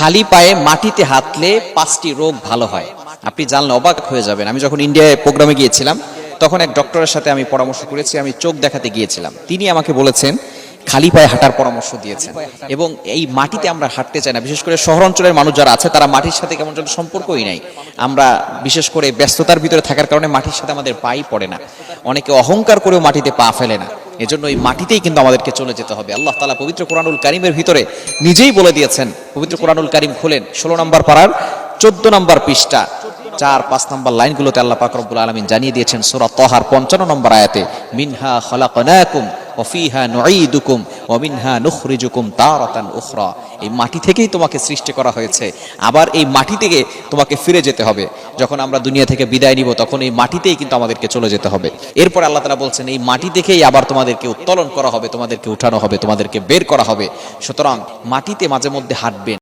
খালি পায়ে মাটিতে হাতলে পাঁচটি রোগ ভালো হয়। আপনি জানলে অবাক হয়ে যাবেন। আমি যখন ইন্ডিয়ায় প্রোগ্রামে গিয়েছিলাম, তখন এক ডক্টরের সাথে আমি পরামর্শ করেছি, আমি চোখ দেখাতে গিয়েছিলাম। তিনি আমাকে বলেছেন, খালি পায়ে হাঁটার পরামর্শ দিয়েছেন। এবং এই মাটিতে আমরা হাঁটতে চাই না। বিশেষ করে শহর অঞ্চলের মানুষ যারা আছে, তারা মাটির সাথে কেমন যেন সম্পর্কই নাই। আমরা বিশেষ করে ব্যস্ততার ভিতরে থাকার কারণে মাটির সাথে আমাদের পাই পড়ে না। অনেকে অহংকার করেও মাটিতে পা ফেলে না। এজন্য এই মাটিতেই কিন্তু আমাদেরকে চলে যেতে হবে। আল্লাহ তালা পবিত্র কোরআনুল কারিমের ভিতরে নিজেই বলে দিয়েছেন, পবিত্র কোরআনুল কারিম খোলেন, ষোলো নম্বর পাড়ার চোদ্দ নম্বর পৃষ্ঠা, চার, পাঁচ নম্বর লাইনগুলোতে আল্লাহ পাকরবুল আলমিন জানিয়ে দিয়েছেন, সোরা তহার পঞ্চান্ন নম্বর আয়াতে, মিনহা খলাকনাকুম ওফিহা নুঈদুকুম অমিনহা মিনহা নুখরিজুকুম তারাতান উখরা। এই মাটি থেকেই তোমাকে সৃষ্টি করা হয়েছে। আবার এই মাটি থেকে তোমাকে ফিরে যেতে হবে। যখন আমরা দুনিয়া থেকে বিদায় নিব, তখন এই মাটিতেই কিন্তু আমাদেরকে চলে যেতে হবে। এরপর আল্লাহ তালা বলছেন, এই মাটি থেকেই আবার তোমাদেরকে উত্তোলন করা হবে, তোমাদেরকে উঠানো হবে, তোমাদেরকে বের করা হবে। সুতরাং মাটিতে মাঝে মধ্যে হাঁটবেন।